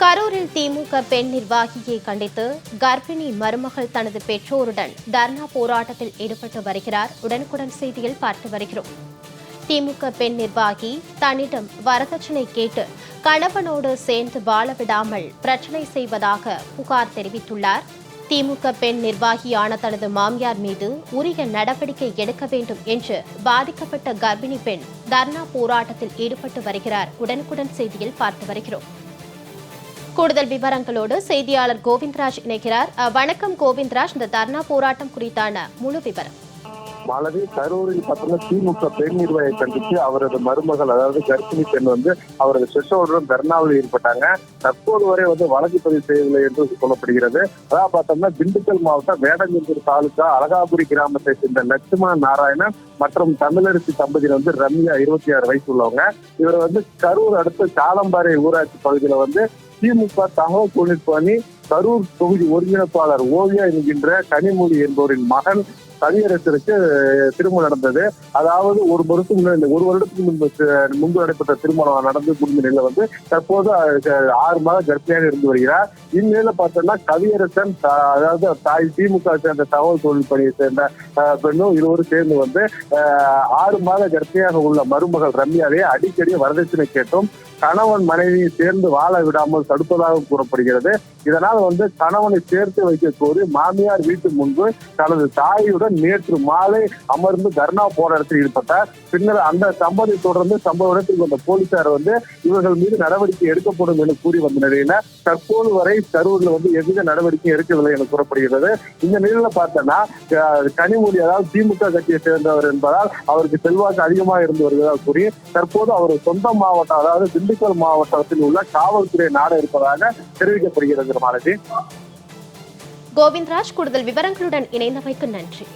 கரூரில் திமுக பெண் நிர்வாகியை கண்டித்து கர்ப்பிணி மருமகள் தனது பெற்றோருடன் தர்ணா போராட்டத்தில் ஈடுபட்டு வருகிறார். உடனுக்குடன் செய்தியில் பார்த்து வருகிறோம். திமுக பெண் நிர்வாகி தன்னிடம் வரதட்சணை கேட்டு கணவனோடு சேர்ந்து வாழ விடாமல் பிரச்சனை செய்வதாக புகார் தெரிவித்துள்ளார். திமுக பெண் நிர்வாகியான தனது மாமியார் மீது உரிய நடவடிக்கை எடுக்க வேண்டும் என்று பாதிக்கப்பட்ட கர்ப்பிணி பெண் தர்ணா போராட்டத்தில் ஈடுபட்டு வருகிறார். உடனுக்குடன் செய்தியில் பார்த்து வருகிறோம். கூடுதல் விவரங்களோடு செய்தியாளர் கோவிந்தராஜ் இணைகிறார். வணக்கம் கோவிந்தராஜ். இந்த தர்ணா போராட்டம் குறித்தான முழு விவரம். மாலவி கரூரில் பார்த்தோம்னா திமுக பெண் நிர்வாகியை கண்டித்து அவரது மருமகள் அதாவது கர்ப்பிணி பெண் வந்து அவரது பெற்றோருடன் தர்ணாவில் ஈடுபட்டாங்க. தற்போது வரை வந்து வழக்கு பதிவு செய்யவில்லை என்று சொல்லப்படுகிறது. அதாவது பார்த்தோம்னா திண்டுக்கல் மாவட்டம் வேடஞ்சந்தூர் தாலுகா அழகாபுரி கிராமத்தை சேர்ந்த லட்சுமண நாராயணன் மற்றும் தமிழரசி தம்பதியினர் வந்து ரம்யா இருபத்தி ஆறு வயசு உள்ளவங்க. இவர் வந்து கரூர் அடுத்த சாலம்பாறை ஊராட்சி பகுதியில வந்து திமுக தகவல் தொழில்நுட்ப அணி கரூர் தொகுதி ஒருங்கிணைப்பாளர் ஓவியா என்கின்ற கனிமொழி என்பவரின் மகன் கவியரசருக்கு திருமணம் நடந்தது. அதாவது ஒரு வருஷம் முன்னாடி ஒரு வருடத்துக்கு முன்பு முன்பு நடைபெற்ற திருமணம் நடந்து முடிந்த நிலையில வந்து தற்போது ஆறு மாதம் கர்ப்பிணியாக இருந்து வருகிறார். இந்நிலையில பார்த்தோம்னா கவியரசன் த- அதாவது தாய் திமுக சேர்ந்த தகவல் தொழில் பணியை சேர்ந்த பெண்ணும் இருவரும் சேர்ந்து வந்து ஆறு மாத கர்ப்பிணியாக உள்ள மருமகள் ரம்யாவை அடிக்கடி வரதட்சணை கேட்டும். கணவன் மனைவியை சேர்ந்து வாழ விடாமல் தடுப்பதாக கூறப்படுகிறது. இதனால் வந்து கணவனை சேர்த்து வைக்க கோரி மாமியார் வீட்டு முன்பு தனது தாயுடன் நேற்று மாலை அமர்ந்து தர்ணா போராட்டத்தில் ஈடுபட்டார். பின்னர் அந்த சம்பவத்தை தொடர்ந்து சம்பவ இடத்துக்கு வந்த போலீசார் வந்து இவர்கள் மீது நடவடிக்கை எடுக்கப்படும் என கூறி வந்த நிலையில தற்போது வரை கரூர்ல வந்து எவ்வித நடவடிக்கை எடுக்கவில்லை என கூறப்படுகிறது. இந்த நிலையில பார்த்தோம்னா கனிமொழி அதாவது திமுக கட்சியை சேர்ந்தவர் என்பதால் அவருக்கு செல்வாக்கு அதிகமாக இருந்து வருவதாக கூறி தற்போது அவர் சொந்த மாவட்டம் அதாவது திண்டுக்கல் மாவட்டத்தில் உள்ள காவல்துறை நாடு இருப்பதாக தெரிவிக்கப்படுகிறது மாலதி. கோவிந்தராஜ் கூடுதல் விவரங்களுடன் இணைந்தமைக்கு நன்றி.